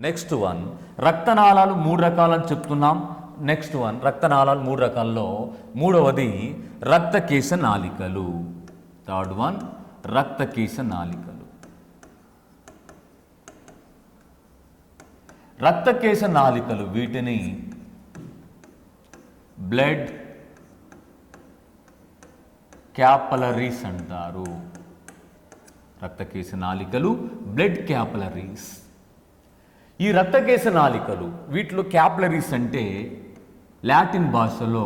Next one రక్తనాళాలు మూడు రకాలని చెప్తున్నాం. నెక్స్ట్ వన్ రక్తనాళాలు మూడు రకాల్లో. మూడవది రక్తకేశ నాళికలు. Third one రక్తకేశ నాళికలు. రక్తకేశ నాళికలు వీటిని బ్లడ్ క్యాపలరీస్ అంటారు. రక్తకేశ నాళికలు బ్లడ్ క్యాపలరీస్. ఈ రక్తకేశ నాళికలు వీటిలో క్యాపిలరీస్ అంటే లాటిన్ భాషలో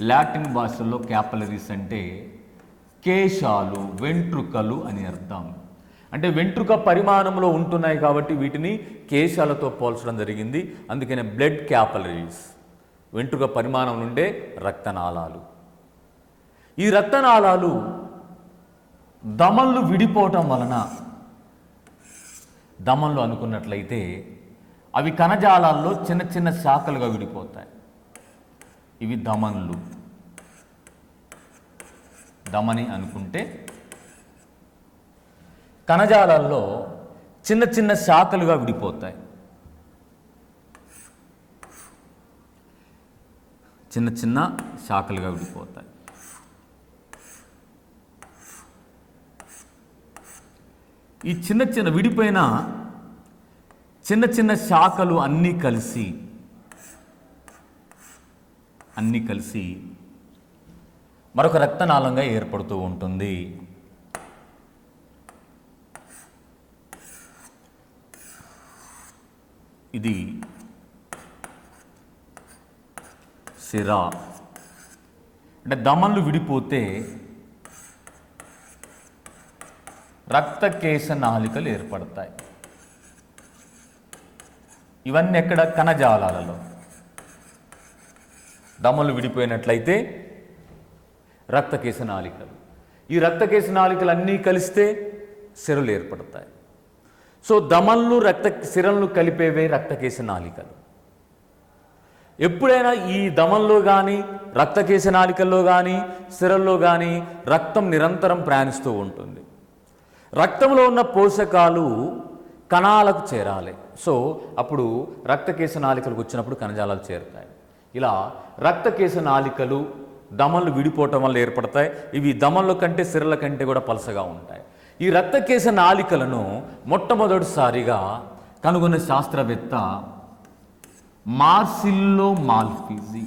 లాటిన్ భాషలో క్యాపిలరీస్ అంటే కేశాలు వెంట్రుకలు అని అర్థం. అంటే వెంట్రుక పరిమాణంలో ఉంటున్నాయి కాబట్టి వీటిని కేశాలతో పోల్చడం జరిగింది. అందుకనే బ్లడ్ క్యాపిలరీస్ వెంట్రుక పరిమాణం నుండే రక్తనాళాలు. ఈ రక్తనాళాలు దమళ్ళు విడిపోవటం వలన దమంలో అనుకున్నట్లయితే అవి కణజాలాల్లో చిన్న చిన్న శాఖలుగా విడిపోతాయి. ఇవి దమన్లు దమని అనుకుంటే కణజాలాల్లో చిన్న చిన్న శాఖలుగా విడిపోతాయి. చిన్న చిన్న శాఖలుగా విడిపోతాయి. ఈ చిన్న చిన్న విడిపోయిన చిన్న చిన్న శాఖలు అన్నీ కలిసి అన్నీ కలిసి మరొక రక్తనాళంగా ఏర్పడుతూ ఉంటుంది. ఇది సిరా. అంటే దమన్లు విడిపోతే రక్తకేశ నాళికలు ఏర్పడతాయి. ఇవన్నీ ఎక్కడ? కణజాలాలలో. దమలు విడిపోయినట్లయితే రక్తకేశ నాళికలు ఈ రక్తకేశ నాళికలు అన్నీ కలిస్తే సిరలు ఏర్పడతాయి. సో దమన్లు రక్త సిరలను కలిపేవే రక్తకేశ నాళికలు ఎప్పుడైనా ఈ దమంలో కానీ రక్తకేశ నాళికల్లో కానీ సిరల్లో కానీ రక్తం నిరంతరం ప్రయాణిస్తూ ఉంటుంది. రక్తంలో ఉన్న పోషకాలు కణాలకు చేరాలి. సో అప్పుడు రక్తకేశ నాళికలకు వచ్చినప్పుడు కణజాలాలు చేరుతాయి. ఇలా రక్తకేశ నాళికలు దమన్లు విడిపోవటం వల్ల ఏర్పడతాయి. ఇవి దమన్ల కంటే సిరల కంటే కూడా పలసగా ఉంటాయి. ఈ రక్తకేశ నాళికలను మొట్టమొదటిసారిగా కనుగొన్న శాస్త్రవేత్త మార్సిల్లో మాల్ఫీజీ.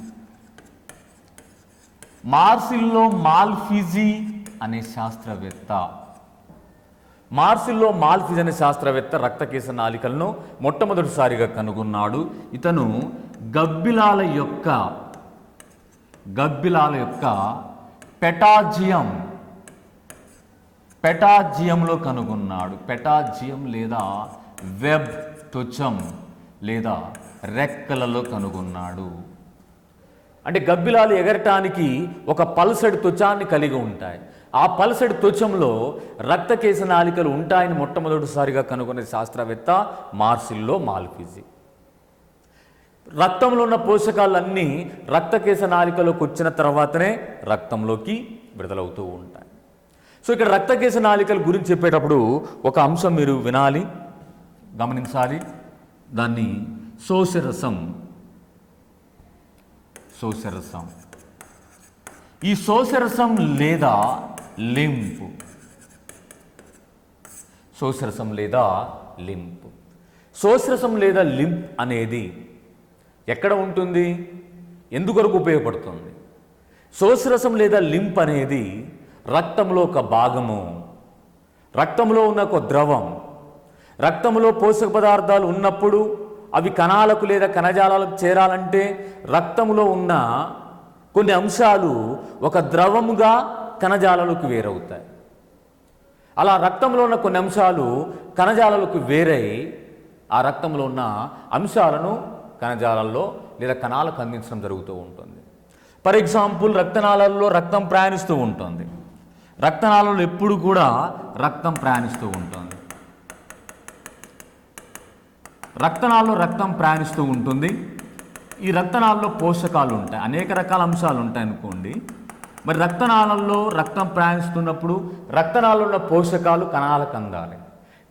మార్సిల్లో మాల్ఫీజీ అనే శాస్త్రవేత్త మార్సిల్లో మాల్ఫిజ్ అనే శాస్త్రవేత్త రక్తకేశ నాలికలను మొట్టమొదటిసారిగా కనుగొన్నాడు. ఇతను గబ్బిలాల యొక్క గబ్బిలాల యొక్క పెటాజియం పెటాజియంలో కనుగొన్నాడు. పెటాజియం లేదా వెబ్ త్వచం లేదా రెక్కలలో కనుగొన్నాడు. అంటే గబ్బిలాలు ఎగరటానికి ఒక పల్సడ్ త్వచాన్ని కలిగి ఉంటాయి. ఆ పల్సడి త్వచంలో రక్తకేశ నాళికలు ఉంటాయని మొట్టమొదటిసారిగా కనుగొనే శాస్త్రవేత్త మార్సిల్లో మాల్ఫిజీ. రక్తంలో ఉన్న పోషకాలన్నీ రక్తకేశ నాళికలోకి వచ్చిన తర్వాతనే రక్తంలోకి విడుదలవుతూ ఉంటాయి. సో ఇక్కడ రక్తకేశ నాళికల గురించి చెప్పేటప్పుడు ఒక అంశం మీరు వినాలి గమనించాలి. దాన్ని శోషరసం శోషరసం ఈ శోషరసం లేదా లింపు. శోషరసం లేదా లింపు. శోషరసం లేదా లింప్ అనేది ఎక్కడ ఉంటుంది? ఎందుకొరకు ఉపయోగపడుతుంది? శోషరసం లేదా లింప్ అనేది రక్తంలో ఒక భాగము రక్తంలో ఉన్న ఒక ద్రవం. రక్తంలో పోషక పదార్థాలు ఉన్నప్పుడు అవి కణాలకు లేదా కణజాలాలకు చేరాలంటే రక్తంలో ఉన్న కొన్ని అంశాలు ఒక ద్రవముగా కణజాలాలకు వేరవుతాయి. అలా రక్తంలో ఉన్న కొన్ని అంశాలు కణజాలాలకు వేరై ఆ రక్తంలో ఉన్న అంశాలను కణజాలాల్లో లేదా కణాలకు అందించడం జరుగుతూ ఉంటుంది. ఫర్ ఎగ్జాంపుల్ రక్తనాళాల్లో రక్తం ప్రయాణిస్తూ ఉంటుంది. రక్తనాళాలు ఎప్పుడు కూడా రక్తం ప్రయాణిస్తూ ఉంటుంది. రక్తనాళాల్లో రక్తం ప్రయాణిస్తూ ఉంటుంది. ఈ రక్తనాళాల్లో పోషకాలు ఉంటాయి. అనేక రకాల అంశాలు ఉంటాయి అనుకోండి. మరి రక్తనాళంలో రక్తం ప్రయాణిస్తున్నప్పుడు రక్తనాళంలో ఉన్న పోషకాలు కణాలకు అందాలి.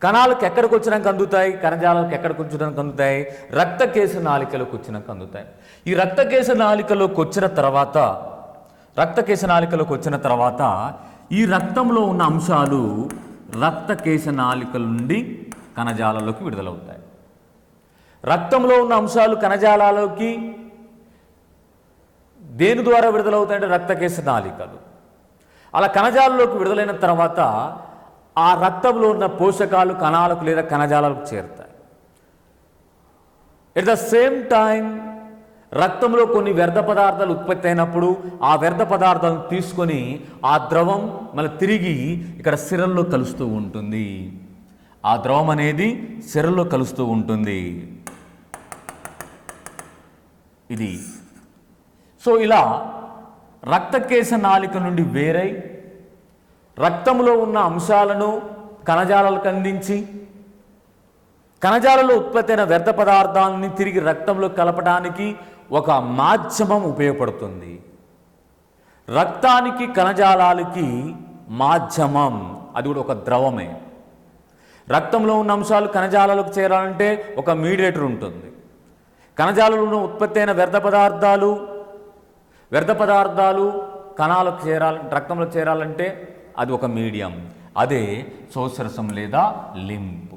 కణాలకు ఎక్కడికి వచ్చినాక అందుతాయి? కణజాలాలకు ఎక్కడికి వచ్చినాక అందుతాయి? రక్తకేశ నాళికలోకి వచ్చినాక అందుతాయి. ఈ రక్తకేశ నాళికలోకి వచ్చిన తర్వాత రక్తకేశ నాళికలోకి వచ్చిన తర్వాత ఈ రక్తంలో ఉన్న అంశాలు రక్తకేశ నాళికల నుండి కణజాలలోకి విడుదలవుతాయి. రక్తంలో ఉన్న అంశాలు కణజాలాలోకి దేని ద్వారా విడుదలవుతాయంటే రక్తకేశ నాళికలు. అలా కణజాలంలోకి విడుదలైన తర్వాత ఆ రక్తంలో ఉన్న పోషకాలు కణాలకు లేదా కణజాలకు చేరుతాయి. ఎట్ ద సేమ్ టైం రక్తంలో కొన్ని వ్యర్థ పదార్థాలు ఉత్పత్తి అయినప్పుడు ఆ వ్యర్థ పదార్థాలను తీసుకొని ఆ ద్రవం మళ్ళీ తిరిగి ఇక్కడ సిరల్లో కలుస్తూ ఉంటుంది. ఆ ద్రవం అనేది సిరల్లో కలుస్తూ ఉంటుంది. ఇది సో ఇలా రక్తకేశ నాలిక నుండి వేరై రక్తంలో ఉన్న అంశాలను కణజాలకు అందించి కణజాలలో ఉత్పత్తి అయిన వ్యర్థ పదార్థాలని తిరిగి రక్తంలో కలపడానికి ఒక మాధ్యమం ఉపయోగపడుతుంది. రక్తానికి కణజాలాలకి మాధ్యమం అది కూడా ఒక ద్రవమే. రక్తంలో ఉన్న అంశాలు కణజాలాలకు చేరాలంటే ఒక మీడియేటర్ ఉంటుంది. కణజాలంలో ఉత్పత్తి అయిన వ్యర్థ పదార్థాలు వ్యర్థ పదార్థాలు కణాలకు చేరాలి రక్తంలో చేరాలంటే అది ఒక మీడియం. అదే శోషరసం లేదా లింపు.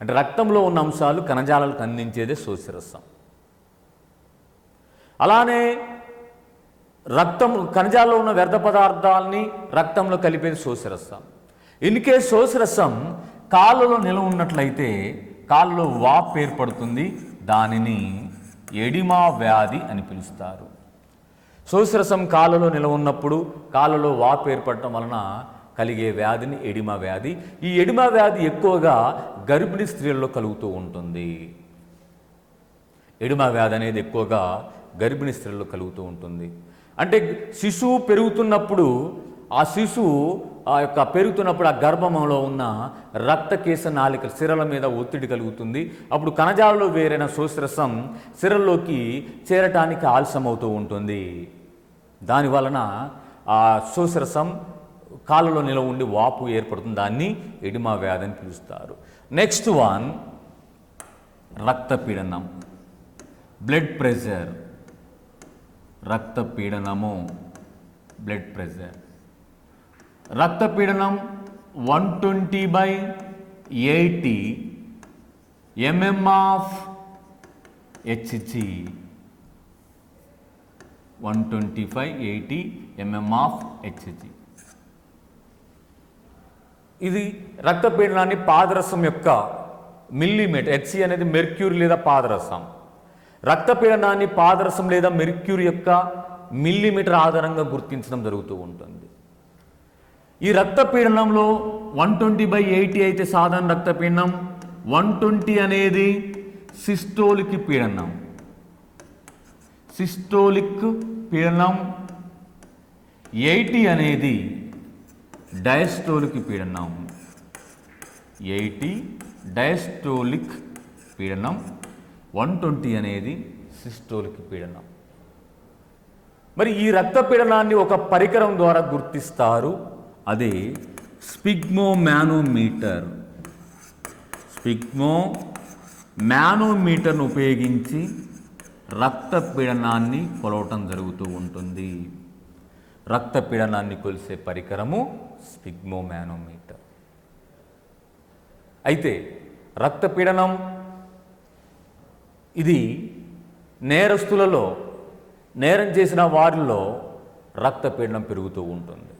అంటే రక్తంలో ఉన్న అంశాలు కణజాలకు అందించేదే శోషరసం అలానే రక్తం కణజాలలో ఉన్న వ్యర్థ పదార్థాలని రక్తంలో కలిపేది శోషరసం ఇన్కేస్ శోషరసం కాళ్ళలో నిలవ ఉన్నట్లయితే కాళ్ళలో వాప్ ఏర్పడుతుంది దానిని ఎడిమా వ్యాధి అని పిలుస్తారు. శోషరసం కాళ్ళలో నిలవ ఉన్నప్పుడు కాళ్ళలో వాపు ఏర్పడటం వలన కలిగే వ్యాధిని ఎడిమా వ్యాధి. ఈ ఎడిమా వ్యాధి ఎక్కువగా గర్భిణీ స్త్రీల్లో కలుగుతూ ఉంటుంది. ఎడిమా వ్యాధి అనేది ఎక్కువగా గర్భిణీ స్త్రీల్లో కలుగుతూ ఉంటుంది. అంటే శిశువు పెరుగుతున్నప్పుడు ఆ శిశువు ఆ యొక్క పెరుగుతున్నప్పుడు ఆ గర్భంలో ఉన్న రక్తకేశ నాలిక సిరల మీద ఒత్తిడి కలుగుతుంది. అప్పుడు కణజాలలో వేరైన శోషరసం సిరల్లోకి చేరటానికి ఆలస్యం అవుతూ ఉంటుంది. దాని వలన ఆ శోషరసం కాళ్ళలో నిలవ ఉండి వాపు ఏర్పడుతుంది. దాన్ని ఎడిమా వ్యాధి అని పిలుస్తారు. నెక్స్ట్ వన్ రక్తపీడనం. బ్లడ్ ప్రెషర్ రక్తపీడనము. Blood pressure రక్తపీడనం one twenty by eighty mm of Hg one twenty five eighty mm of Hg ఇది రక్తపీడనాన్ని పాదరసం యొక్క మిల్లీమీటర్ హెచ్సి అనేది మెర్క్యూరీ లేదా పాదరసం. రక్తపీడనాన్ని పాదరసం లేదా మెర్క్యూరీ యొక్క మిల్లీమీటర్ ఆధారంగా గుర్తించడం జరుగుతూ ఉంటుంది. ఈ రక్తపీడనంలో వన్ ట్వంటీ బై ఎయిటీ అయితే సాధారణ రక్తపీడనం వన్ ట్వంటీ అనేది సిస్టోలిక్ పీడనం. సిస్టోలిక్ పీడనం ఎయిటీ అనేది డయస్టోలిక్ పీడనం. ఎయిటీ డయస్టోలిక్ పీడనం. వన్ ట్వంటీ అనేది సిస్టోలిక్ పీడనం. మరి ఈ రక్త పీడనాన్ని ఒక పరికరం ద్వారా గుర్తిస్తారు. అదే స్పిగ్మో మ్యానోమీటర్ స్పిగ్మో మ్యానోమీటర్ను ఉపయోగించి రక్తపీడనాన్ని కొలవటం జరుగుతూ ఉంటుంది. రక్తపీడనాన్ని కొలిసే పరికరము స్పిగ్మో మ్యానోమీటర్ అయితే రక్తపీడనం ఇది నేరస్తులలో నేరం చేసిన వారిలో రక్తపీడనం పెరుగుతూ ఉంటుంది.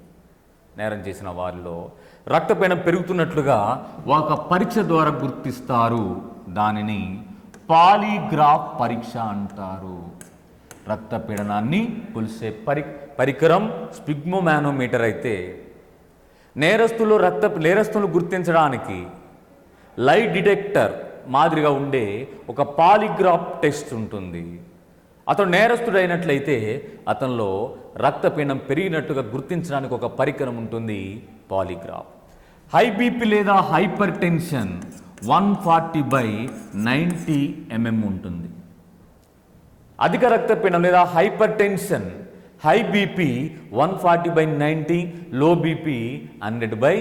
నేరం చేసిన వారిలో రక్తపీడనం పెరుగుతున్నట్లుగా ఒక పరీక్ష ద్వారా గుర్తిస్తారు దానిని పాలీగ్రాఫ్ పరీక్ష అంటారు. రక్తపీడనాన్ని కొలిసే పరి పరికరం స్పిగ్మోమానోమీటర్ అయితే నేరస్తులు రక్త నేరస్తులు గుర్తించడానికి లై డిటెక్టర్ మాదిరిగా ఉండే ఒక పాలిగ్రాఫ్ టెస్ట్ ఉంటుంది. అతను నేరస్తుడైనట్లయితే అతనిలో రక్తపీండం పెరిగినట్టుగా గుర్తించడానికి ఒక పరికరం ఉంటుంది పాలిగ్రాఫ్. హై బీపీ లేదా hypertension one forty by ninety mm ఉంటుంది. అధిక రక్తపీండం లేదా hypertension high BP one forty by ninety low BP hundred by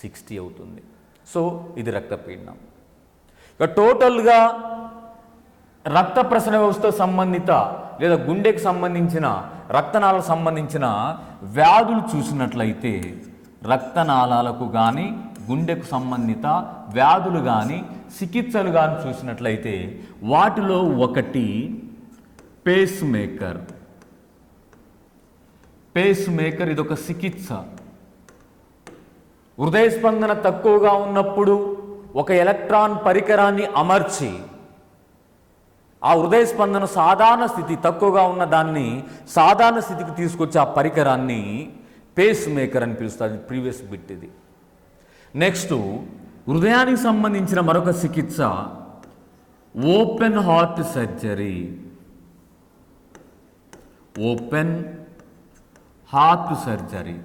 sixty అవుతుంది. సో ఇది రక్తపీడనం. ఇక టోటల్గా రక్త ప్రసరణ వ్యవస్థ సంబంధిత లేదా గుండెకు సంబంధించిన రక్తనాళాలకు సంబంధించిన వ్యాధులు చూసినట్లయితే రక్తనాళాలకు కానీ గుండెకు సంబంధిత వ్యాధులు కానీ చికిత్సలు కానీ చూసినట్లయితే వాటిలో ఒకటి పేస్ మేకర్ పేస్ మేకర్ ఇది ఒక చికిత్స. హృదయ స్పందన తక్కువగా ఉన్నప్పుడు ఒక ఎలక్ట్రాన్ పరికరాన్ని అమర్చి ఆ హృదయ స్పందన సాధారణ స్థితి తక్కువగా ఉన్న దాన్ని సాధారణ స్థితికి తీసుకొచ్చే ఆ పరికరాన్ని పేస్ మేకర్ అని పిలుస్తారు. ప్రీవియస్ బిట్ ఇది. నెక్స్ట్ హృదయానికి సంబంధించిన మరొక చికిత్స open heart surgery open heart surgery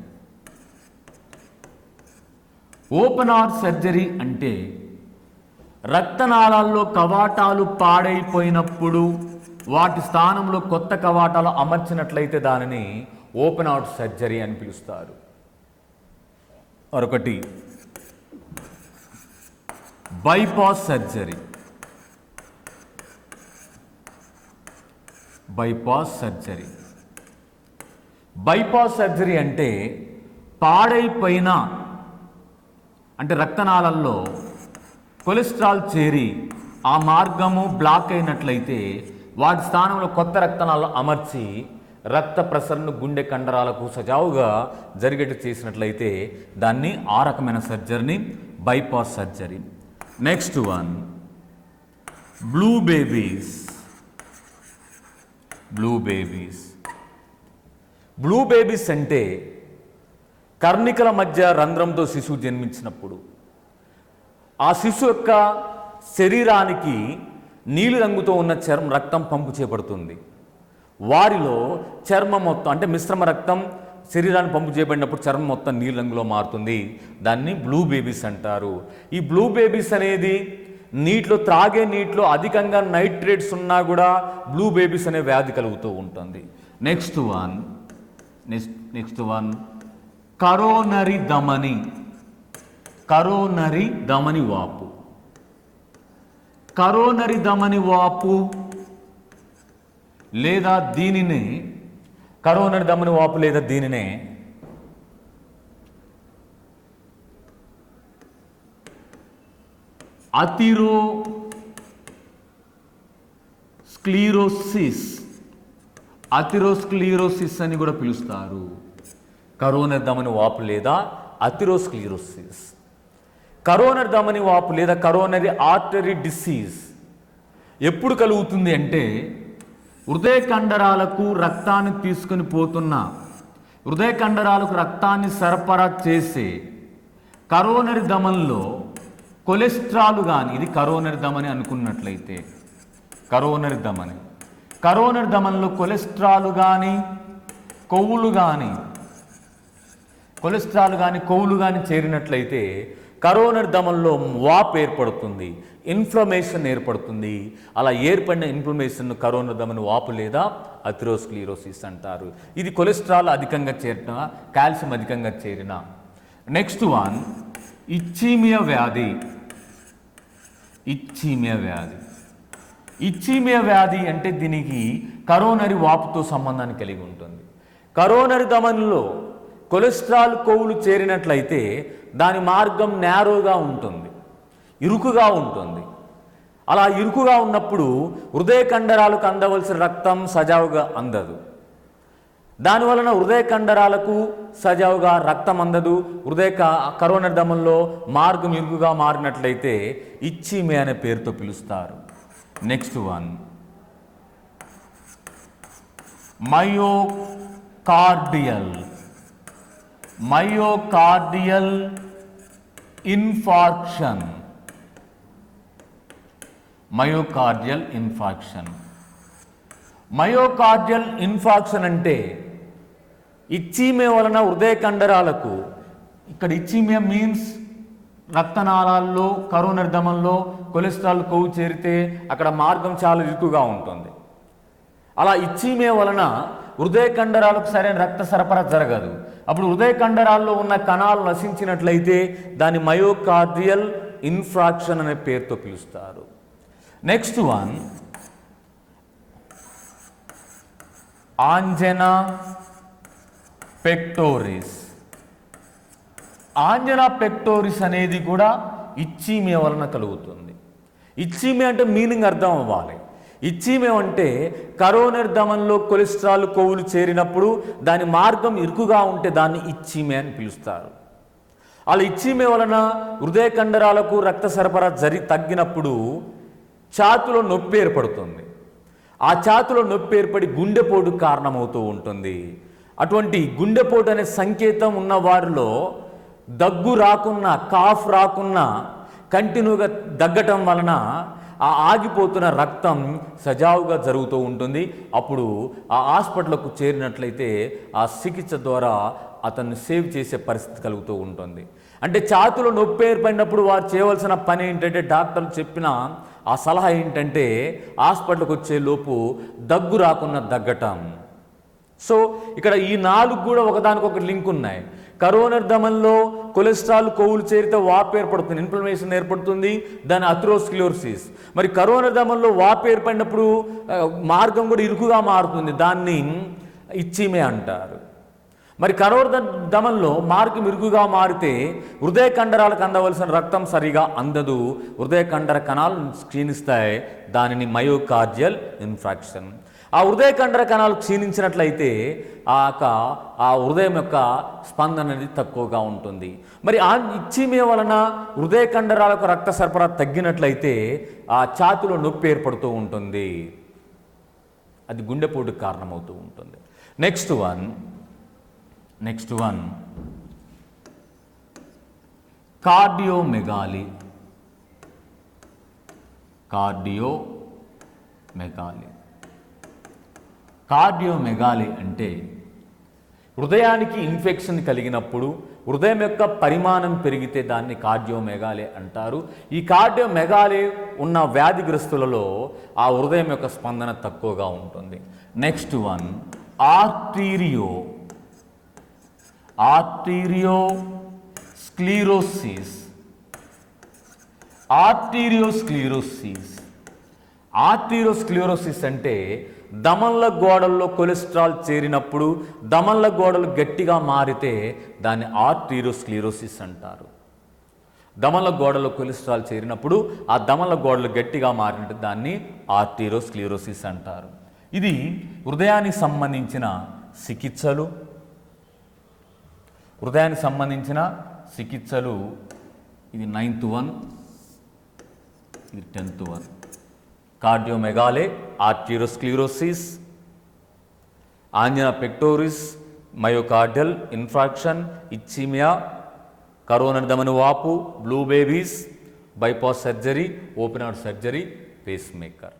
open heart surgery అంటే రక్తనాళాల్లో కవాటాలు పాడైపోయినప్పుడు వాటి స్థానంలో కొత్త కవాటాలు అమర్చినట్లయితే దానిని ఓపెన్ హార్ట్ సర్జరీ అని పిలుస్తారు. మరొకటి bypass surgery bypass surgery bypass surgery అంటే పాడైపోయిన అంటే రక్తనాళల్లో కొలెస్ట్రాల్ చేరి ఆ మార్గము బ్లాక్ అయినట్లయితే వాటి స్థానంలో కొత్త రక్తనాళాలు అమర్చి రక్త ప్రసరణ గుండె కండరాలకు సజావుగా జరిగేట్టు చేసినట్లయితే దాన్ని ఆ రకమైన సర్జరీని bypass surgery next one blue babies blue babies blue babies అంటే కర్ణికల మధ్య రంధ్రంతో శిశువు జన్మించినప్పుడు ఆ శిశువు యొక్క శరీరానికి నీలి రంగుతో ఉన్న చర్మం రక్తం పంపు చేయబడుతుంది. వారిలో చర్మం మొత్తం అంటే మిశ్రమ రక్తం శరీరాన్ని పంపు చేయబడినప్పుడు చర్మం మొత్తం నీలంగులో మారుతుంది. దాన్ని బ్లూ బేబీస్ అంటారు. ఈ బ్లూ బేబీస్ అనేది నీటిలో త్రాగే నీటిలో అధికంగా నైట్రేట్స్ ఉన్నా కూడా బ్లూ బేబీస్ అనే వ్యాధి కలుగుతూ ఉంటుంది. Next one next next one coronary దమని coronary దమని వాపు కరోనరి దమని వాపు లేదా దీనిని కరోనరి దమని వాపు లేదా దీనినే. అతిరో స్క్లీరోసిస్. అథిరోస్క్లీరోసిస్ అని కూడా పిలుస్తారు. కరోనర్ దమని వాపు లేదా అథిరోస్క్లీరోసిస్ కరోనర్ దమని వాపు లేదా కరోనరీ ఆర్టరీ డిసీజ్. ఎప్పుడు కలుగుతుంది అంటే హృదయ కండరాలకు రక్తాన్ని తీసుకొని పోతున్న హృదయ కండరాలకు రక్తాన్ని సరఫరా చేసే కరోనరి దమన్లో కొలెస్ట్రాల్ కానీ ఇది కరోనరి దమని అనుకున్నట్లయితే కరోనరి దమని. కరోనరి దమన్లో కొలెస్ట్రాల్ కానీ కొవ్వులు కానీ కొలెస్ట్రాల్ కానీ కొవ్వులు కానీ చేరినట్లయితే కరోనర్ దమన్లో వాప్ ఏర్పడుతుంది. ఇన్ఫ్లమేషన్ ఏర్పడుతుంది. అలా ఏర్పడిన ఇన్ఫ్లమేషన్ కరోనా దమను వాపు లేదా అథిరోస్క్లీరోసిస్ అంటారు. ఇది కొలెస్ట్రాల్ అధికంగా చేరిన కాల్షియం అధికంగా చేరిన. నెక్స్ట్ వన్ ఇచ్చీమియా వ్యాధి. ఇచ్చీమియా వ్యాధి. ఇచ్చీమియా వ్యాధి అంటే దీనికి కరోనరి వాపుతో సంబంధాన్ని కలిగి ఉంటుంది. కరోనరి దమన్లో కొలెస్ట్రాల్ కొవ్వులు చేరినట్లయితే దాని మార్గం నేరోగా ఉంటుంది. ఇరుకుగా ఉంటుంది. అలా ఇరుకుగా ఉన్నప్పుడు హృదయ కండరాలకు అందవలసిన రక్తం సజావుగా అందదు. దానివలన హృదయ కండరాలకు సజావుగా రక్తం అందదు. హృదయ కరోనా దమంలో మార్గం ఇరుకుగా మారినట్లయితే ఇచ్చిమే అనే పేరుతో పిలుస్తారు. Next one myocardial myocardial infarction myocardial infarction myocardial infarction అంటే ఇచ్చీమే వలన హృదయ కండరాలకు ఇక్కడ ఇచ్చీమే మీన్స్ రక్తనాళాల్లో కరువు నిర్ధమంలో కొలెస్ట్రాల్ కొవ్వు చేరితే అక్కడ మార్గం చాలా ఇరుకుగా ఉంటుంది. అలా ఇచ్చీమే వలన హృదయ కండరాలకు సరైన రక్త సరఫరా జరగదు. అప్పుడు హృదయ కండరాల్లో ఉన్న కణాలు నశించినట్లయితే దాన్ని మయోకార్డియల్ ఇన్ఫ్రాక్షన్ అనే పేరుతో పిలుస్తారు. Next one angina pectoris angina pectoris అనేది కూడా ఇచ్చిమే వలన కలుగుతుంది. ఇచ్చిమే అంటే మీనింగ్ అర్థం అవ్వాలి. ఇచ్చిమే అంటే కరోనర్ దమంలో కొలెస్ట్రాల్ కొవ్వులు చేరినప్పుడు దాని మార్గం ఇరుకుగా ఉంటే దాన్ని ఇచ్చిమే అని పిలుస్తారు. అలా ఇచ్చిమే వలన హృదయ కండరాలకు రక్త సరఫరా జరి తగ్గినప్పుడు ఛాతులో నొప్పి ఏర్పడుతుంది. ఆ ఛాతులో నొప్పి ఏర్పడి గుండెపోటు కారణమవుతూ ఉంటుంది. అటువంటి గుండెపోటు అనే సంకేతం ఉన్న వారిలో దగ్గు రాకున్నా కాఫ్ రాకున్నా కంటిన్యూగా దగ్గటం వలన ఆ ఆగిపోతున్న రక్తం సజావుగా జరుగుతూ ఉంటుంది. అప్పుడు ఆ హాస్పిటల్కు చేరినట్లయితే ఆ చికిత్స ద్వారా అతన్ని సేవ్ చేసే పరిస్థితి కలుగుతూ ఉంటుంది. అంటే ఛాతులో నొప్పి ఏర్పడినప్పుడు వారు చేయవలసిన పని ఏంటంటే డాక్టర్లు చెప్పిన ఆ సలహా ఏంటంటే హాస్పిటల్కి వచ్చే లోపు దగ్గు రాకుండా దగ్గటం సో ఇక్కడ ఈ నాలుగు కూడా ఒకదానికొకటి లింక్ ఉన్నాయి. కరోనర్ దమంలో కొలెస్ట్రాల్ కొవ్వులు చేరితే వాపు ఏర్పడుతుంది ఇన్ఫ్లమేషన్ ఏర్పడుతుంది దాని అథ్రోస్క్లియోసిస్. మరి కరోనర్ దమంలో వాపు ఏర్పడినప్పుడు మార్గం కూడా ఇరుకుగా మారుతుంది దాన్ని ఇచ్చిమే అంటారు. మరి కరోన దమంలో మార్గం మెరుగుగా మారితే హృదయ కండరాలకు అందవలసిన రక్తం సరిగా అందదు. హృదయ కండర కణాలు క్షీణిస్తాయి. దానిని మయోకార్జియల్ ఇన్ఫ్రాక్షన్ ఆ హృదయ కండర కణాలు క్షీణించినట్లయితే ఆ యొక్క ఆ హృదయం యొక్క స్పందన అనేది తక్కువగా ఉంటుంది. మరి ఆ ఇచ్చిమే వలన హృదయ కండరాలకు రక్త సరఫరా తగ్గినట్లయితే ఆ ఛాతిలో నొప్పి ఏర్పడుతూ ఉంటుంది. అది గుండెపోటుకు కారణమవుతూ ఉంటుంది. Next one next one cardiomegaly cardiomegaly cardiomegaly అంటే హృదయానికి ఇన్ఫెక్షన్ కలిగినప్పుడు హృదయం యొక్క పరిమాణం పెరిగితే దాన్ని కార్డియోమెగాలే అంటారు. ఈ కార్డియోమెగాలే ఉన్న వ్యాధిగ్రస్తులలో ఆ హృదయం యొక్క స్పందన తక్కువగా ఉంటుంది. Next one arterio arteriosclerosis. Arteriosclerosis. Arteriosclerosis అంటే దమన్ల గోడల్లో కొలెస్ట్రాల్ చేరినప్పుడు దమన్ల గోడలు గట్టిగా మారితే దాన్ని ఆర్టీరియోస్క్లీరోసిస్ అంటారు. దమల గోడలో కొలెస్ట్రాల్ చేరినప్పుడు ఆ దమన్ల గోడలు గట్టిగా మారినట్టు దాన్ని ఆర్టీరోస్క్లీరోసిస్ అంటారు. ఇది హృదయానికి సంబంధించిన చికిత్సలు హృదయానికి సంబంధించిన చికిత్సలు ఇది నైన్త్ వన్ ఇది tenth one. Cardiomegaly arteriosclerosis angina pectoris myocardial infarction ischaemia coronary దమను వాపు blue babies bypass surgery open heart surgery pacemaker.